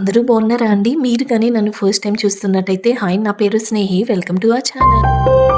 అందరూ బాగున్నారా అండి? మీరు కానీ నన్ను ఫస్ట్ టైం చూస్తున్నట్టయితే హాయ్ నా పేరు స్నేహి. వెల్కమ్ టు అవర్ ఛానల్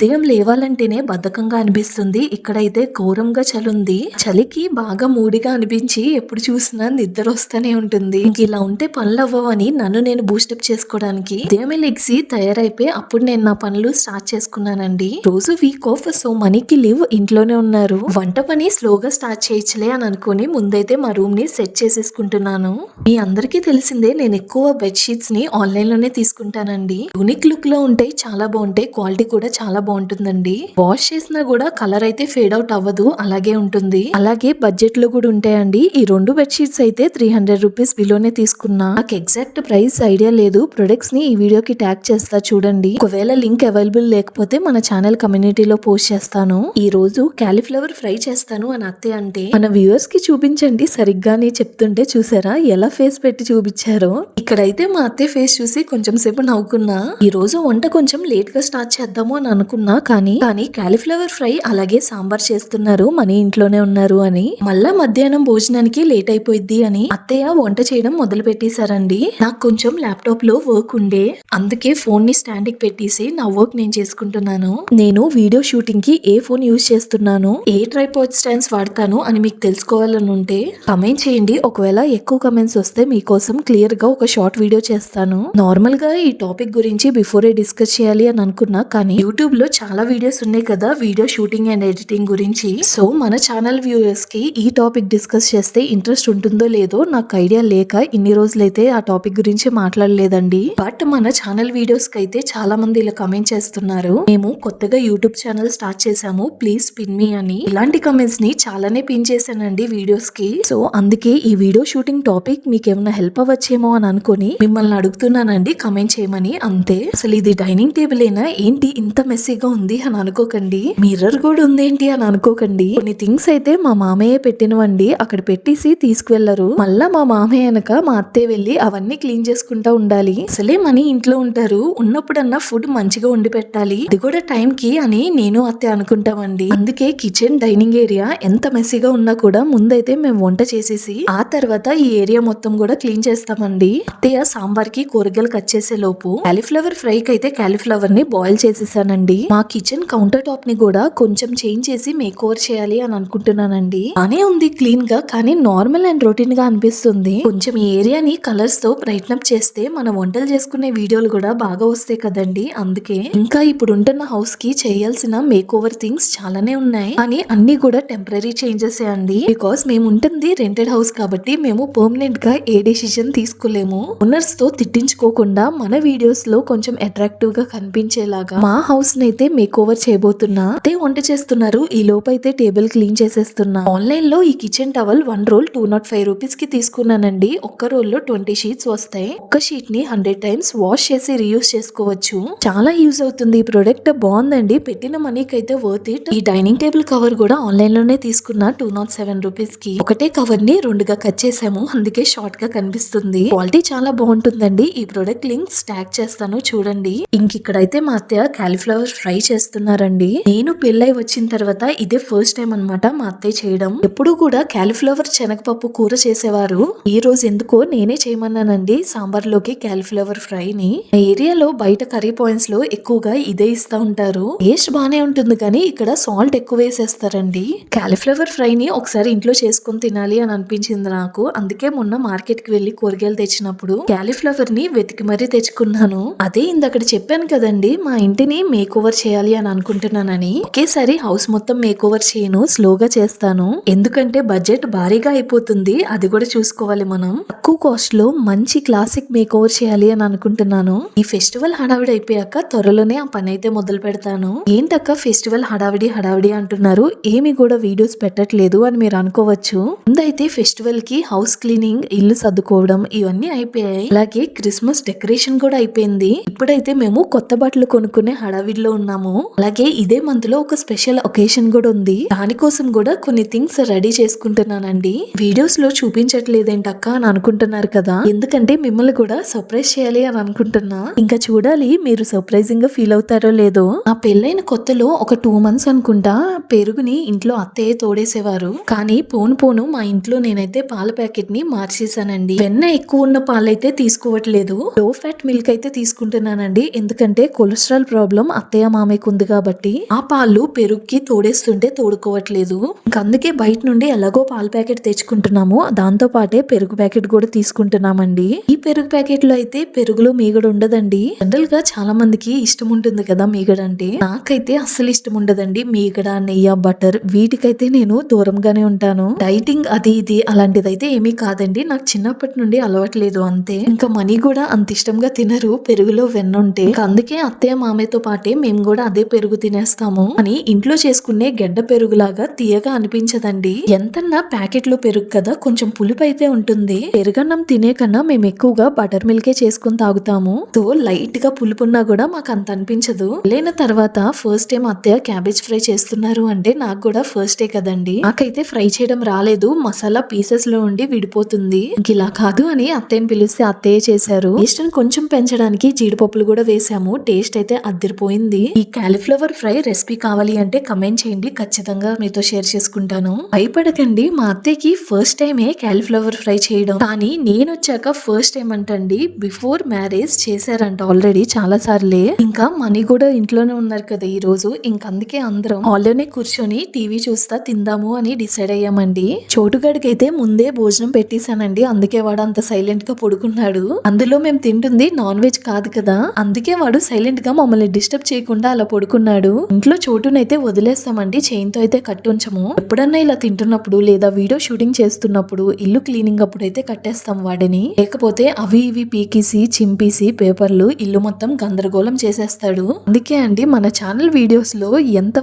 ఉదయం లేవాలంటేనే బద్ధకంగా అనిపిస్తుంది. ఇక్కడైతే ఘోరంగా చలుంది. చలికి బాగా మూడిగా అనిపించి ఎప్పుడు చూసినా నిద్ర వస్తూనే ఉంటుంది. ఇంక ఇలా ఉంటే పనులు అవ్వవని నన్ను నేను బూస్టప్ చేసుకోవడానికి. ఉదయమే లెగ్సి తయారైపోయి అప్పుడు నేను నా పనులు స్టార్ట్ చేసుకున్నానండి. రోజు వీక్ ఆఫ్ సో మనీకి లీవ్ ఇంట్లోనే ఉన్నారు. వంట పని స్లోగా స్టార్ట్ చేయొచ్చులే అని అనుకుని ముందైతే మా రూమ్ని సెట్ చేసేసుకుంటున్నాను. మీ అందరికీ తెలిసిందే నేను ఎక్కువ బెడ్ షీట్స్ని ఆన్లైన్లోనే తీసుకుంటానండి. యూనిక్ లుక్లో ఉంటాయి చాలా బాగుంటాయి క్వాలిటీ కూడా చాలా బాగుంటుందండి. వాష్ చేసినా కూడా కలర్ అయితే ఫేడ్ అవుట్ అవ్వదు అలాగే ఉంటుంది. అలాగే బడ్జెట్లో కూడా ఉంటాయండి. ఈ రెండు బెడ్షీట్స్ అయితే త్రీ హండ్రెడ్ రూపీస్ బిలోనే తీసుకున్నా. నాకు ఎగ్జాక్ట్ ప్రైస్ ఐడియా లేదు. ప్రొడక్ట్స్ని ఈ వీడియోకి ట్యాగ్ చేస్తా చూడండి. ఒకవేళ లింక్ అవైలబుల్ లేకపోతే మన ఛానల్ కమ్యూనిటీలో పోస్ట్ చేస్తాను. ఈ రోజు క్యాలీఫ్లవర్ ఫ్రై చేస్తాను అని అత్తే అంటే మన వ్యూవర్స్కి చూపించండి. సరిగ్గానే చెప్తుంటే చూసారా? ఎలా ఫేస్ పెట్టి చూపించారో? ఇక్కడైతే మా అత్తే ఫేస్ చూసి కొంచెం సేపు నవ్వుకున్నా. ఈ రోజు వంట కొంచెం లేట్గా స్టార్ట్ చేద్దాము అని అనుకున్నా. కానీ కానీ కాలీఫ్లవర్ ఫ్రై అలాగే సాంబార్ చేస్తున్నారు మన ఇంట్లోనే ఉన్నారు అని. మళ్ళా మధ్యాహ్నం భోజనానికి లేట్ అయిపోయింది అని అత్తయ్య వంట చేయడం మొదలు పెట్టేశారండి నాకు కొంచెం ల్యాప్టాప్లో వర్క్ ఉండే అందుకే ఫోన్ని స్టాండ్కి పెట్టేసి నా వర్క్ నేను చేసుకుంటున్నాను. నేను వీడియో షూటింగ్కి ఏ ఫోన్ యూజ్ చేస్తున్నాను ఏ ట్రైపాడ్ స్టాండ్స్ వాడతాను అని మీకు తెలుసుకోవాలని ఉంటే కమెంట్ చేయండి. ఒకవేళ ఎక్కువ కమెంట్స్ వస్తే మీకోసం క్లియర్గా ఒక షార్ట్ వీడియో చేస్తాను. నార్మల్గా ఈ టాపిక్ గురించి బిఫోరే డిస్కస్ చేయాలి అని అనుకున్నా కానీ యూట్యూబ్లో చాలా వీడియోస్ ఉన్నాయి కదా వీడియో షూటింగ్ అండ్ ఎడిటింగ్ గురించి. సో మన ఛానల్ వ్యూయర్స్కి ఈ టాపిక్ డిస్కస్ చేస్తే ఇంట్రెస్ట్ ఉంటుందో లేదో నాకు ఐడియా లేక ఇన్ని రోజులైతే ఆ టాపిక్ గురించి మాట్లాడలేదండి. బట్ మన ఛానల్ వీడియోస్కి అయితే చాలా మంది ఇలా కమెంట్ చేస్తున్నారు. మేము కొత్తగా యూట్యూబ్ ఛానల్ స్టార్ట్ చేసాము ప్లీజ్ పిన్ మీ అని. ఇలాంటి కమెంట్స్ని చాలానే పిన్ చేశానండి వీడియోస్కి. సో అందుకే ఈ వీడియో షూటింగ్ టాపిక్ మీకు ఏమైనా హెల్ప్ అవ్వచ్చేమో అని అనుకుని మిమ్మల్ని అడుగుతున్నానండి కమెంట్ చేయమని. అంతే. అసలు ఇది డైనింగ్ టేబుల్ అయినా ఏంటి ఇంత మెస్సీగా ఉంది అని అనుకోకండి. మిర్రర్ కూడా ఉందేంటి అని అనుకోకండి. కొన్ని థింగ్స్ అయితే మా మామయ్య పెట్టినవండి. అక్కడ పెట్టేసి తీసుకువెళ్ళరు మళ్ళా మా మామయ్య వెనక మా అత్తే వెళ్ళి అవన్నీ క్లీన్ చేసుకుంటా ఉండాలి. అసలే మనీ ఇంట్లో ఉంటారు. ఉన్నప్పుడన్నా ఫుడ్ మంచిగా వండి పెట్టాలి. ఇది కూడా టైం కి అని నేను అత్తే అనుకుంటామండి. అందుకే కిచెన్ డైనింగ్ ఏరియా ఎంత మెస్సీగా ఉన్నా కూడా ముందైతే మేము వంట చేసేసి ఆ తర్వాత ఈ ఏరియా మొత్తం కూడా క్లీన్ చేస్తామండి. అత్తయ్య సాంబార్కి కూరగాయలు కట్ చేసే లోపు కాలీఫ్లవర్ ఫ్రై కి అయితే కాలీఫ్లవర్ని బాయిల్ చేసేసానండి. మా కిచెన్ కౌంటర్ టాప్ని కూడా కొంచెం చేంజ్ చేసి మేక్ ఓవర్ చేయాలి అని అనుకుంటున్నానండి. బానే ఉంది క్లీన్గా కానీ నార్మల్ అండ్ రొటీన్గా అనిపిస్తుంది. కొంచెం ఈ ఏరియాని కలర్స్తో బ్రైట్న్ అప్ చేస్తే మనం వంటలు చేసుకునే వీడియోలు కూడా బాగా వస్తాయి కదండి. అందుకే ఇంకా ఇప్పుడు ఉంటున్న హౌస్కి చేయాల్సిన మేక్ ఓవర్ థింగ్స్ చాలానే ఉన్నాయి. కానీ అన్ని కూడా టెంపరీ చేంజెస్ అండి. బికాస్ మేము ఉంటుంది రెంటెడ్ హౌస్ కాబట్టి మేము పర్మనెంట్గా ఏ డెసిషన్ తీసుకోలేము. ఓనర్స్తో తిట్టించుకోకుండా మన వీడియోస్లో కొంచెం అట్రాక్టివ్గా కనిపించేలాగా మా హౌస్ అయితే మేక్ ఓవర్ చేయబోతున్నా. అదే వంట చేస్తున్నారు. ఈ లోపైతే అయితే టేబుల్ క్లీన్ చేసేస్తున్నా. ఆన్లైన్లో ఈ kitchen towel one roll two naught five రూపీస్కి తీసుకున్నానండి. ఒక్క రోల్లో ట్వంటీ షీట్స్ వస్తాయి. ఒక్క షీట్ని హండ్రెడ్ టైమ్స్ వాష్ చేసి రీయూస్ చేసుకోవచ్చు. చాలా యూజ్ అవుతుంది. ఈ ప్రొడక్ట్ బాగుందండి. పెట్టిన మనీకి అయితే వర్త్ ఇట్ ఈ డైనింగ్ టేబుల్ కవర్ కూడా ఆన్లైన్లోనే తీసుకున్నా టూ నాట్ సెవెన్ రూపీస్కి ఒకటే కవర్ని రెండుగా కట్ చేసాము. అందుకే షార్ట్గా కనిపిస్తుంది. క్వాలిటీ చాలా బాగుంటుందండి. ఈ ప్రొడక్ట్ లింక్ స్టాక్ చేస్తాను చూడండి. ఇంక ఇక్కడైతే మా అత్తయ్య కాలీఫ్లవర్ ఫ్రై చేస్తున్నారండి. నేను పెళ్ళై వచ్చిన తర్వాత ఇదే ఫస్ట్ టైం అన్నమాట మా అత్తయ్య చేయడం. ఎప్పుడు కూడా క్యాలీఫ్లవర్ శనగపప్పు కూర చేసేవారు. ఈ రోజు ఎందుకో నేనే చేయమన్నానండి సాంబార్లోకి ఫ్రైని. ఫ్రై ని మా ఏరియాలో బయట కర్రీ పాయింట్స్లో ఎక్కువగా ఇదే ఇస్తా ఉంటారు. టేస్ట్ బానే ఉంటుంది కానీ ఇక్కడ సాల్ట్ ఎక్కువ వేసేస్తారండి. క్యాలీఫ్లవర్ ఫ్రై ని ఒకసారి ఇంట్లో చేసుకుని తినాలి అని అనిపించింది నాకు. అందుకే మొన్న మార్కెట్కి వెళ్ళి కూరగాయలు తెచ్చినప్పుడు క్యాలీఫ్లవర్ని వెతికి మరీ తెచ్చుకున్నాను. అదే ఇందక్కడ చెప్పాను కదండి మా ఇంటిని మేకోవర్ ఓవర్ చేయాలి అని అనుకుంటున్నానని. ఒకేసారి హౌస్ మొత్తం మేక్ ఓవర్ చేయను స్లోగా చేస్తాను. ఎందుకంటే బడ్జెట్ భారీగా అయిపోతుంది అది కూడా చూసుకోవాలి మనం. తక్కువ కాస్ట్లో మంచి క్లాసిక్ మేక్ ఓవర్ చేయాలి అని అనుకుంటున్నాను. ఈ ఫెస్టివల్ హడావిడి అయిపోయాక త్వరలోనే ఆ పని అయితే మొదలు పెడతాను. ఏంటక్క ఫెస్టివల్ హడావిడి హడావిడి అంటున్నారు. ఏమి కూడా వీడియోస్ పెట్టట్లేదు అని మీరు అనుకోవచ్చు. ముందైతే ఫెస్టివల్కి హౌస్ క్లీనింగ్ ఇల్లు సర్దుకోవడం ఇవన్నీ అయిపోయాయి. అలాగే క్రిస్మస్ డెకరేషన్ కూడా అయిపోయింది. ఇప్పుడైతే మేము కొత్త బట్టలు కొనుక్కునే హడావిడిలో ఉన్నాము. అలాగే ఇదే మంత్లో ఒక స్పెషల్ ఒకేషన్ కూడా ఉంది. దానికోసం కూడా కొన్ని థింగ్స్ రెడీ చేసుకుంటున్నానండి. వీడియోస్లో చూపించట్లేదేంటక్క అని అనుకుంటున్నారు కదా. ఎందుకంటే మిమ్మల్ని కూడా సర్ప్రైజ్ చేయాలి అని అనుకుంటున్నా. ఇంకా చూడాలి మీరు సర్ప్రైజింగ్గా ఫీల్ అవుతారో లేదో. నా పెళ్ళైన కొత్తలో ఒక టూ మంత్స్ అనుకుంటా పెరుగుని ఇంట్లో అత్తయ్య తోడేసేవారు. కానీ పోను పోను మా ఇంట్లో నేనైతే పాల ప్యాకెట్ని మార్చేసానండి వెన్న ఎక్కువ ఉన్న పాలైతే తీసుకోవట్లేదు. లో ఫ్యాట్ మిల్క్ అయితే తీసుకుంటున్నానండి. ఎందుకంటే కొలెస్ట్రాల్ ప్రాబ్లం అత్తయ్య మామయ్యకు ఉంది కాబట్టి ఆ పాలు పెరుగుకి తోడేస్తుంటే తోడుకోవట్లేదు. అందుకే బయట నుండి ఎలాగో పాల ప్యాకెట్ తెచ్చుకుంటున్నాము. దాంతో పాటే పెరుగు ప్యాకెట్ కూడా తీసుకుంటున్నామండి. ఈ పెరుగు ప్యాకెట్లో అయితే పెరుగులో మీగడ ఉండదండి. జనరల్గా చాలా మందికి ఇష్టం ఉంటుంది కదా మీగడ అంటే నాకైతే అస్సలు ఇష్టం ఉండదండి మీగడ నెయ్యి బటర్ వీటికైతే నేను దూరంగానే ఉంటాను. డైటింగ్ అది ఇది అలాంటిదైతే ఏమీ కాదండి. నాకు చిన్నప్పటి నుండి అలవాట్లేదు అంతే. ఇంకా మనీ కూడా అంత ఇష్టంగా తినరు పెరుగులో వెన్న ఉంటే అందుకే అత్తయ్య మామయ్యతో పాటే మేము మేము కూడా అదే పెరుగు తినేస్తాము. అని ఇంట్లో చేసుకునే గెడ్డ పెరుగులాగా తీయగా అనిపించదండి. ఎంతన్నా ప్యాకెట్లో పెరుగు కదా కొంచెం పులుపు అయితే ఉంటుంది. పెరుగన్నం తినే కన్నా మేము ఎక్కువగా బటర్ మిల్కే చేసుకుని తాగుతాము. తో లైట్గా పులుపున్నా కూడా మాకు అంత అనిపించదు. లేన తర్వాత ఫస్ట్ టైం అత్తయ్య క్యాబేజ్ ఫ్రై చేస్తున్నారు అంటే నాకు కూడా ఫస్ట్ డే కదండి. నాకైతే ఫ్రై చేయడం రాలేదు. మసాలా పీసెస్లో ఉండి విడిపోతుంది. ఇంక ఇలా కాదు అని అత్తయ్యని పిలిస్తే అత్తయ్య చేశారు. టేస్ట్ కొంచెం పెంచడానికి జీడిపప్పులు కూడా వేసాము. టేస్ట్ అయితే అద్దరిపోయింది. ఈ క్యాలిఫ్లవర్ ఫ్రై రెసిపీ కావాలి అంటే కమెంట్ చేయండి. ఖచ్చితంగా మీతో షేర్ చేసుకుంటాను. భయపడకండి. మా అత్తయ్యకి ఫస్ట్ టైమే క్యాలిఫ్లవర్ ఫ్రై చేయడం. కానీ నేను వచ్చాక ఫస్ట్ టైం అంటండి. బిఫోర్ మ్యారేజ్ చేశారంట ఆల్రెడీ చాలా సార్లే. ఇంకా మనీ కూడా ఇంట్లోనే ఉన్నారు కదా ఈ రోజు. ఇంక అందుకే అందరం హాల్లోనే కూర్చొని టీవీ చూస్తా తిందాము అని డిసైడ్ అయ్యామండి. చోటుగాడికి అయితే ముందే భోజనం పెట్టేశానండి. అందుకే వాడు అంత సైలెంట్గా పడుకున్నాడు. అందులో మేము తింటుంది నాన్ వెజ్ కాదు కదా. అందుకే వాడు సైలెంట్గా మమ్మల్ని డిస్టర్బ్ చేయకుండా అలా పడుకున్నాడు. ఇంట్లో చోటునైతే వదిలేస్తామండి. చైన్తో అయితే కట్టుంచము. ఎప్పుడన్నా ఇలా తింటున్నప్పుడు లేదా వీడియో షూటింగ్ చేస్తున్నప్పుడు ఇల్లు క్లీనింగ్ అప్పుడు అయితే కట్టేస్తాం వాడిని. లేకపోతే అవి ఇవి పీకిసి చింపేసి పేపర్లు ఇల్లు మొత్తం గందరగోళం చేసేస్తాడు. అందుకే అండి మన ఛానల్ వీడియోస్లో ఎంత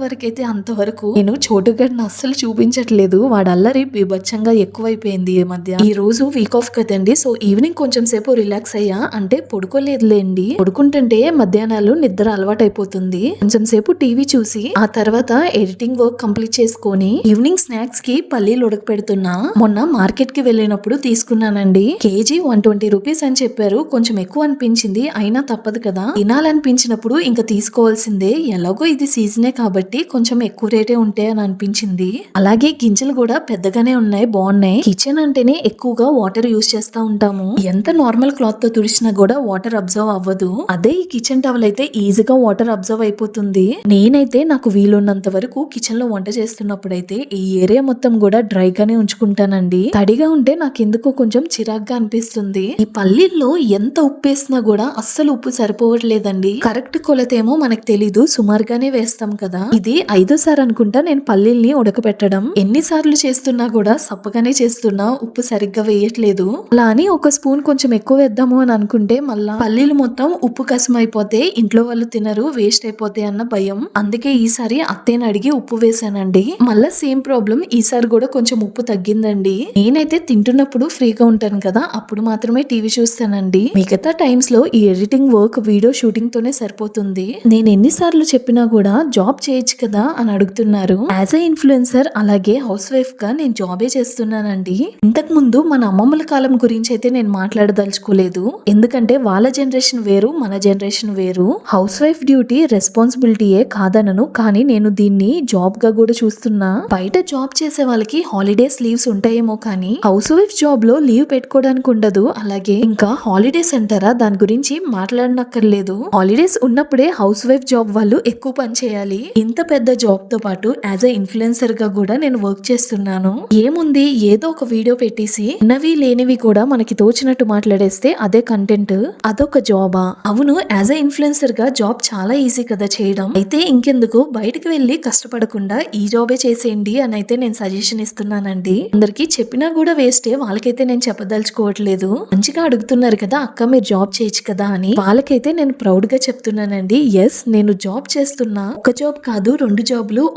అంతవరకు నేను చోటుగడిని అస్సలు చూపించట్లేదు. వాడు అల్లరి బీభత్సంగా ఎక్కువైపోయింది ఈ మధ్య. ఈ రోజు వీక్ ఆఫ్ కదండి. సో ఈవినింగ్ కొంచెం సేపు రిలాక్స్ అయ్యా. అంటే పడుకోలేదులేండి. పడుకుంటుంటే మధ్యాహ్నాలు నిద్ర అలవాటైపోతుంది. కొంచెం సేపు టీవీ చూసి ఆ తర్వాత ఎడిటింగ్ వర్క్ కంప్లీట్ చేసుకొని ఈవినింగ్ స్నాక్స్కి పల్లీలు ఉడకపెడుతున్నా. మొన్న మార్కెట్కి వెళ్ళినప్పుడు తీసుకున్నానండి. కేజీ వన్ ట్వంటీ రూపీస్ అని చెప్పారు. కొంచెం ఎక్కువ అనిపించింది. అయినా తప్పదు కదా. తినాలనిపించినప్పుడు ఇంకా తీసుకోవాల్సిందే. ఎలాగో ఇది సీజనే కాబట్టి కొంచెం ఎక్కువ రేటే ఉంటాయి అని అనిపించింది. అలాగే గింజలు కూడా పెద్దగానే ఉన్నాయి. బాగున్నాయి. కిచెన్ అంటేనే ఎక్కువగా వాటర్ యూస్ చేస్తా ఉంటాము. ఎంత నార్మల్ క్లాత్తో తుడిచినా కూడా వాటర్ అబ్జర్వ్ అవ్వదు. అదే ఈ కిచెన్ టవల్ అయితే ఈజీగా వాటర్ అబ్జర్వ్ అయిపోతుంది నేనైతే నాకు వీలున్నంత వరకు కిచెన్లో వంట చేస్తున్నప్పుడైతే ఈ ఏరియా మొత్తం కూడా డ్రై గానే ఉంచుకుంటానండి. తడిగా ఉంటే నాకు ఎందుకో కొంచెం చిరాగ్గా అనిపిస్తుంది. ఈ పల్లీల్లో ఎంత ఉప్పు వేసినా కూడా అస్సలు ఉప్పు సరిపోవట్లేదండి. కరెక్ట్ కొలతేమో మనకు తెలీదు సుమారుగానే వేస్తాం కదా. ఇది ఐదోసారి అనుకుంటా నేను పల్లీల్ని ఉడకబెట్టడం ఎన్నిసార్లు చేస్తున్నా కూడా సప్పగానే చేస్తున్నా ఉప్పు సరిగ్గా వేయట్లేదు. అలా అని ఒక స్పూన్ కొంచెం ఎక్కువ వేద్దాము అని అనుకుంటే మళ్ళా పల్లీలు మొత్తం ఉప్పు కసం అయిపోతే ఇంట్లో వాళ్ళు తినరు వేస్ట్ అయిపోతాయి అన్న భయం. అందుకే ఈసారి అత్తేని అడిగి ఉప్పు వేశానండి. మళ్ళా సేమ్ ప్రాబ్లం ఈసారి కూడా కొంచెం ఉప్పు తగ్గిందండి. నేనైతే తింటున్నప్పుడు ఫ్రీగా ఉంటాను కదా అప్పుడు మాత్రమే టీవీ చూస్తానండి. మిగతా టైమ్స్లో ఈ ఎడిటింగ్ వర్క్ వీడియో షూటింగ్ తోనే సరిపోతుంది. నేను ఎన్నిసార్లు చెప్పినా కూడా జాబ్ చేయొచ్చు కదా అని అడుగుతున్నారు. యాజ్ ఎ ఇన్ఫ్లుయెన్సర్ అలాగే హౌస్ వైఫ్గా నేను జాబే చేస్తున్నానండి. ఇంతకు ముందు మన అమ్మమ్మల కాలం గురించి అయితే నేను మాట్లాడదలుచుకోలేదు. ఎందుకంటే వాళ్ళ జనరేషన్ వేరు మన జనరేషన్ వేరు. హౌస్ వైఫ్ డ్యూటీ రెస్పాన్సిబిలిటీయే కాదనను. కానీ నేను దీన్ని జాబ్గా కూడా చూస్తున్నా. బయట జాబ్ చేసే వాళ్ళకి హాలిడేస్ లీవ్స్ ఉంటాయేమో కానీ హౌస్ వైఫ్ జాబ్లో లీవ్ పెట్టుకోవడానికి ఉండదు. అలాగే ఇంకా హాలిడేస్ అంటారా దాని గురించి మాట్లాడనక్కర్లేదు. హాలిడేస్ ఉన్నప్పుడే హౌస్ వైఫ్ జాబ్ వాళ్ళు ఎక్కువ పని చేయాలి. ఇంత పెద్ద జాబ్తో పాటు యాజ్ ఎ ఇన్ఫ్లుయెన్సర్గా కూడా నేను వర్క్ చేస్తున్నాను. ఏముంది? ఏదో ఒక వీడియో పెట్టేసి ఉన్నవి లేనివి కూడా మనకి తోచినట్టు మాట్లాడేస్తే అదే కంటెంట్ అదొక జాబా అవును యాజ్ ఎ ఇన్ఫ్లుయెన్సర్గా జాబ్ చాలా ఈజీ కదా చేయడం. అయితే ఇంకెందుకు? బయటకు వెళ్ళి కష్టపడకుండా ఈ జాబే చేసేయండి అని అయితే నేను సజెషన్ ఇస్తున్నానండి. అందరికి చెప్పినా కూడా వేస్టే వాళ్ళకైతే నేను చెప్పదలుచుకోవట్లేదు. మంచిగా అడుగుతున్నారు కదా అక్క మీరు జాబ్ చేయొచ్చు కదా అని. వాళ్ళకైతే నేను ప్రౌడ్గా చెప్తున్నానండి. ఎస్ నేను జాబ్ చేస్తున్నా. ఒక జాబ్ కాదు రెండు జాబ్లు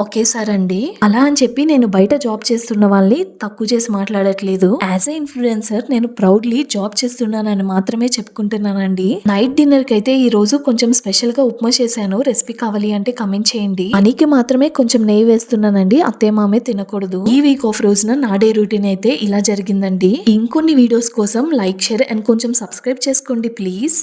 అండి అలా అని చెప్పి నేను బయట జాబ్ చేస్తున్న వాళ్ళని తక్కువ చేసి మాట్లాడట్లేదు. యాజ్ ఎ ఇన్ఫ్లుయెన్సర్ నేను ప్రౌడ్లీ జాబ్ చేస్తున్నానని మాత్రమే చెప్పుకుంటున్నానండి. నైట్ డిన్నర్కి అయితే ఈ రోజు కొంచెం స్పెషల్గా ఉప్మా చేశాను. చేశాను రెసిపీ కావాలి అంటే కమెంట్ చేయండి. అనికి మాత్రమే కొంచెం నెయ్యి వేస్తున్నానండి అత్తే మామే తినకూడదు. ఈ వీక్ ఆఫ్ రోజున నా డే రూటీన్ అయితే ఇలా జరిగిందండి. ఇంకొన్ని వీడియోస్ కోసం లైక్ షేర్ అండ్ కొంచెం సబ్స్క్రైబ్ చేసుకోండి ప్లీజ్